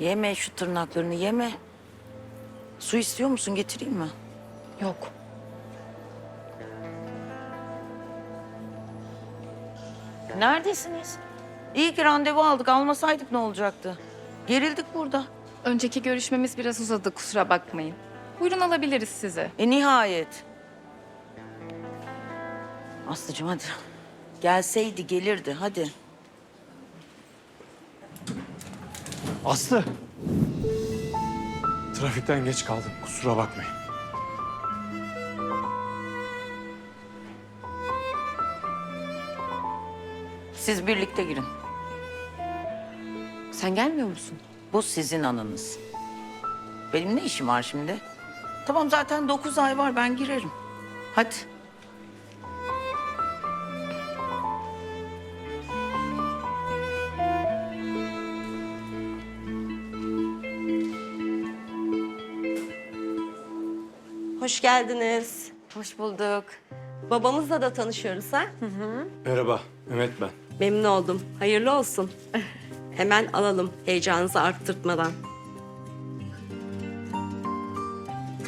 Yeme şu tırnaklarını yeme. Su istiyor musun getireyim mi? Yok. Neredesiniz? İyi ki randevu aldık. Almasaydık ne olacaktı? Gerildik burada. Önceki görüşmemiz biraz uzadı kusura bakmayın. Buyurun alabiliriz sizi. E nihayet. Aslıcığım hadi. Gelseydi gelirdi hadi. Aslı. Trafikten geç kaldım. Kusura bakmayın. Siz birlikte girin. Sen gelmiyor musun? Bu sizin anınız. Benim ne işim var şimdi? Tamam zaten dokuz ay var ben girerim. Hadi. Hoş geldiniz. Hoş bulduk. Babamızla da tanışıyoruz ha? Merhaba, Mehmet ben. Memnun oldum. Hayırlı olsun. Hemen alalım heyecanınızı arttırtmadan.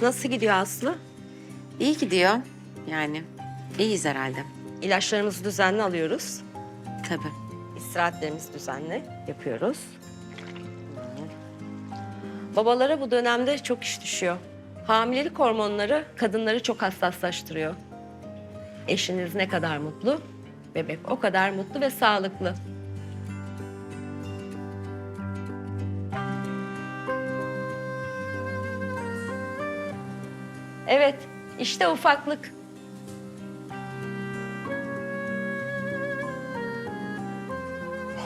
Nasıl gidiyor Aslı? İyi gidiyor. Yani iyiyiz herhalde. İlaçlarımızı düzenli alıyoruz. Tabii. İstirahatlerimizi düzenli yapıyoruz. Babalara bu dönemde çok iş düşüyor. Hamilelik hormonları kadınları çok hassaslaştırıyor. Eşiniz ne kadar mutlu, bebek o kadar mutlu ve sağlıklı. Evet, işte ufaklık.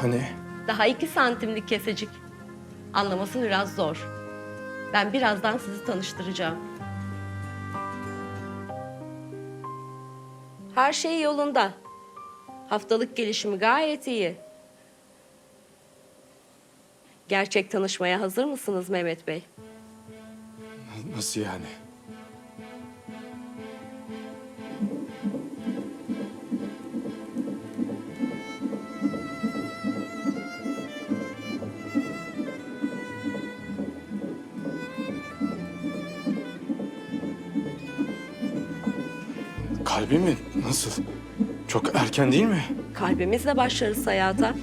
Hani Daha iki santimlik kesecik. Anlaması biraz zor. Ben birazdan sizi tanıştıracağım. Her şey yolunda. Haftalık gelişimi gayet iyi. Gerçek tanışmaya hazır mısınız Mehmet Bey? nasıl yani? Kalbi mi? Nasıl? Çok erken değil mi? Kalbimizle başlarız hayata.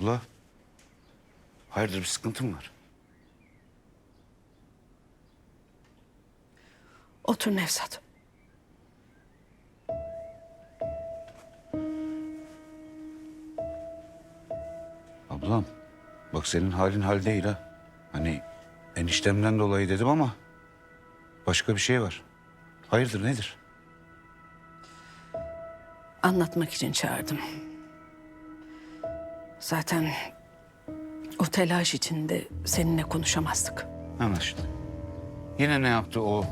Abla. Hayırdır bir sıkıntı mı var? Otur Nevzat. Ablam. Bak senin halin hal değil ha. Hani eniştemden dolayı dedim ama başka bir şey var. Hayırdır nedir? Anlatmak için çağırdım. Zaten o telaş içinde seninle konuşamazdık. Anlaşıldı. Yine ne yaptı o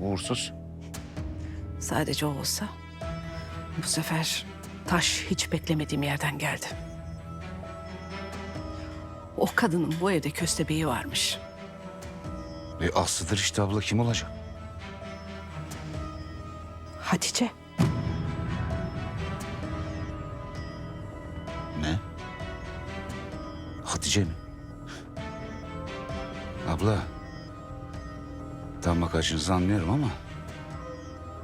uğursuz? Sadece o olsa bu sefer taş hiç beklemediğim yerden geldi. O kadının bu evde köstebeği varmış. E Aslı'dır işte abla kim olacak? Hatice. Hatice mi? Abla. Tam bakacınızı anlıyorum ama...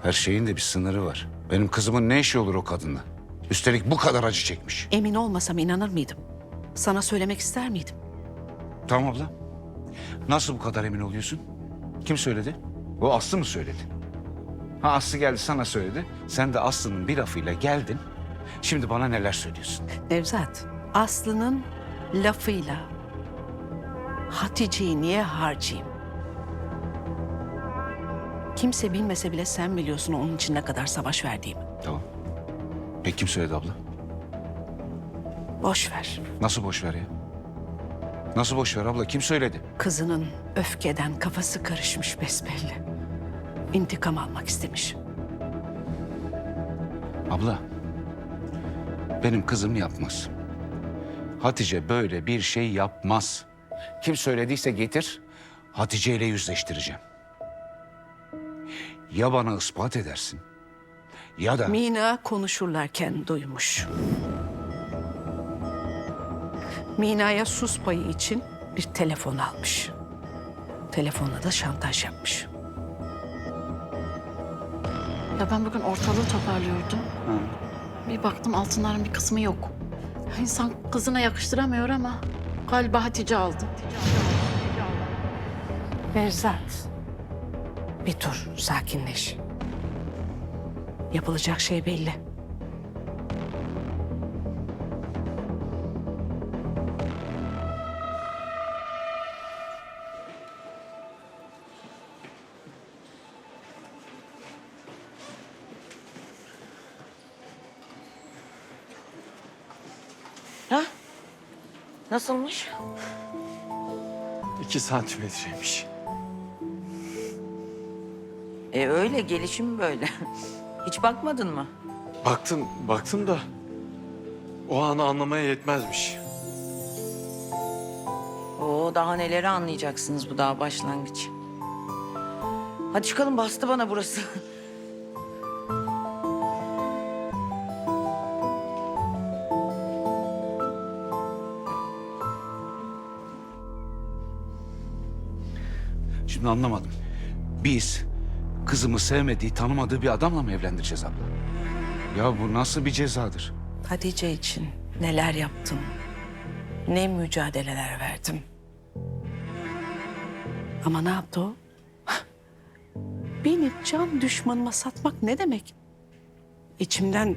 ...her şeyin de bir sınırı var. Benim kızımın ne işi olur o kadınla? Üstelik bu kadar acı çekmiş. Emin olmasam inanır mıydım? Sana söylemek ister miydim? Tamam abla. Nasıl bu kadar emin oluyorsun? Kim söyledi? O Aslı mı söyledi? Ha Aslı geldi sana söyledi. Sen de Aslı'nın bir lafıyla geldin. Şimdi bana neler söylüyorsun? Nevzat, Aslı'nın lafıyla Hatice'yi niye harcayayım? Kimse bilmese bile sen biliyorsun onun için ne kadar savaş verdiğimi. Tamam. Peki kim söyledi abla? Boş ver. Nasıl boş ver ya? Nasıl boş ver abla? Kim söyledi? Kızının öfkeden kafası karışmış besbelli. intikam almak istemiş. Abla, benim kızım yapmaz. Hatice böyle bir şey yapmaz. Kim söylediyse getir, Hatice ile yüzleştireceğim. Ya bana ispat edersin ya da... Mina konuşurlarken duymuş. Mina'ya sus payı için bir telefon almış. Telefonla da şantaj yapmış. Ya ben bugün ortalığı toparlıyordum. Bir baktım altınların bir kısmı yok. İnsan kızına yakıştıramıyor ama galiba Hatice aldı. Berzat. Bir dur, sakinleş. Yapılacak şey belli. Ha? Nasılmış? İki santimetreymiş. E öyle gelişim böyle. Hiç bakmadın mı? Baktım, baktım da o anı anlamaya yetmezmiş. Oo daha neleri anlayacaksınız bu daha başlangıç. Hadi çıkalım bastı bana burası. Şimdi anlamadım. Biz kızımı sevmediği, tanımadığı bir adamla mı evlendireceğiz abla? Ya bu nasıl bir cezadır? Hatice için neler yaptım, ne mücadeleler verdim. Ama ne yaptı o? Beni can düşmanıma satmak ne demek? İçimden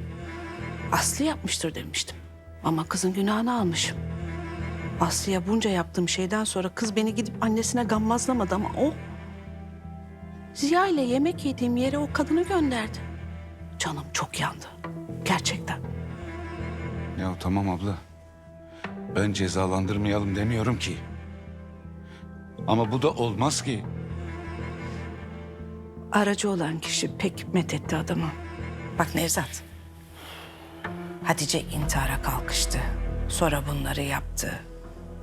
Aslı yapmıştır demiştim. Ama kızın günahını almışım. Aslı'ya bunca yaptığım şeyden sonra kız beni gidip annesine gammazlamadı ama o... Ziya ile yemek yediğim yere o kadını gönderdi. Canım çok yandı. Gerçekten. Ya tamam abla. Ben cezalandırmayalım demiyorum ki. Ama bu da olmaz ki. Aracı olan kişi pek methetti adamı. Bak Nevzat. Hatice intihara kalkıştı. Sonra bunları yaptı.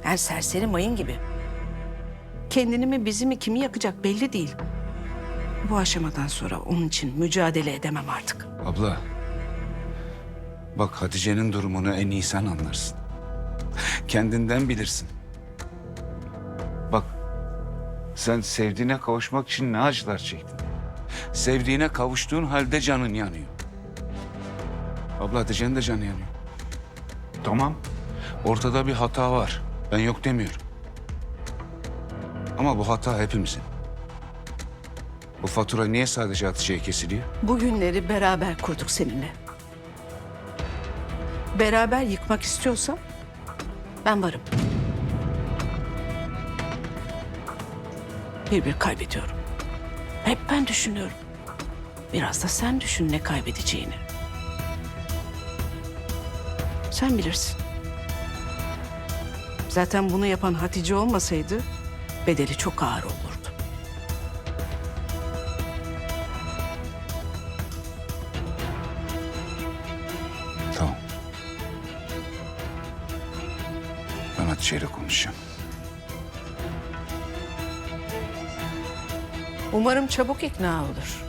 Yani serseri mayın gibi. Kendini mi bizi mi kimi yakacak belli değil. Bu aşamadan sonra onun için mücadele edemem artık. Abla. Bak Hatice'nin durumunu en iyi sen anlarsın. Kendinden bilirsin. Bak sen sevdiğine kavuşmak için ne acılar çektin. Sevdiğine kavuştuğun halde canın yanıyor. Abla Hatice'nin de canı yanıyor. Tamam. Ortada bir hata var. Ben yok demiyorum. Ama bu hata hepimizin. Bu fatura niye sadece Hatice'ye kesiliyor? Bu günleri beraber kurduk seninle. Beraber yıkmak istiyorsan ben varım. Bir bir kaybediyorum. Hep ben düşünüyorum. Biraz da sen düşün ne kaybedeceğini. Sen bilirsin. Zaten bunu yapan Hatice olmasaydı bedeli çok ağır olurdu. Tamam. Ben Hatice'yle konuşacağım. Umarım çabuk ikna olur.